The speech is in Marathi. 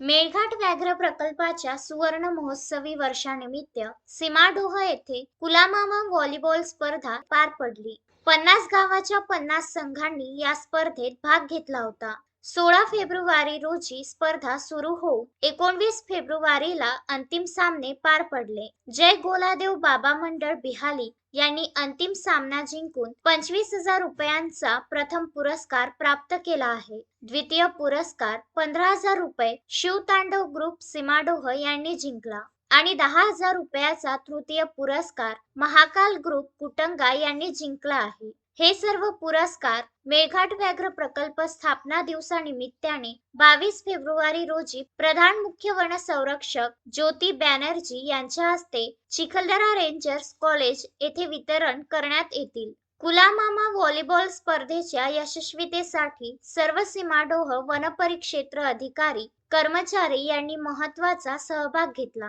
मेळघाट व्याघ्र प्रकल्पाच्या सुवर्ण महोत्सवी वर्षानिमित्त सीमाडोह येथे कुलामामा व्हॉलीबॉल स्पर्धा पार पडली. पन्नास गावाच्या पन्नास संघांनी या स्पर्धेत भाग घेतला होता. सोळा फेब्रुवारी रोजी स्पर्धा सुरू होऊन एकोणवीस फेब्रुवारीला अंतिम सामने पार पडले. जय गोलादेव बाबा मंडळ बिहाली यांनी अंतिम सामना जिंकून पंचवीस हजार रुपयांचा प्रथम पुरस्कार प्राप्त केला आहे. द्वितीय पुरस्कार पंधरा हजार रुपये शिवतांडव ग्रुप सिमाडोह यांनी जिंकला. आणि दहा हजार रुपयाचा तृतीय पुरस्कार महाकाल ग्रुप कुटंगा यांनी जिंकला आहे. हे सर्व पुरस्कार मेळघाट व्याघ्र प्रकल्प स्थापना दिवसानिमित्ताने बावीस फेब्रुवारी रोजी प्रधान मुख्य वन संरक्षक ज्योती बॅनर्जी यांच्या हस्ते चिखलदरा रेंजर्स कॉलेज येथे वितरण करण्यात येतील. कुलामामा व्हॉलीबॉल स्पर्धेच्या यशस्वीतेसाठी सर्व सीमाडोह वनपरिक्षेत्र अधिकारी कर्मचारी यांनी महत्त्वाचा सहभाग घेतला.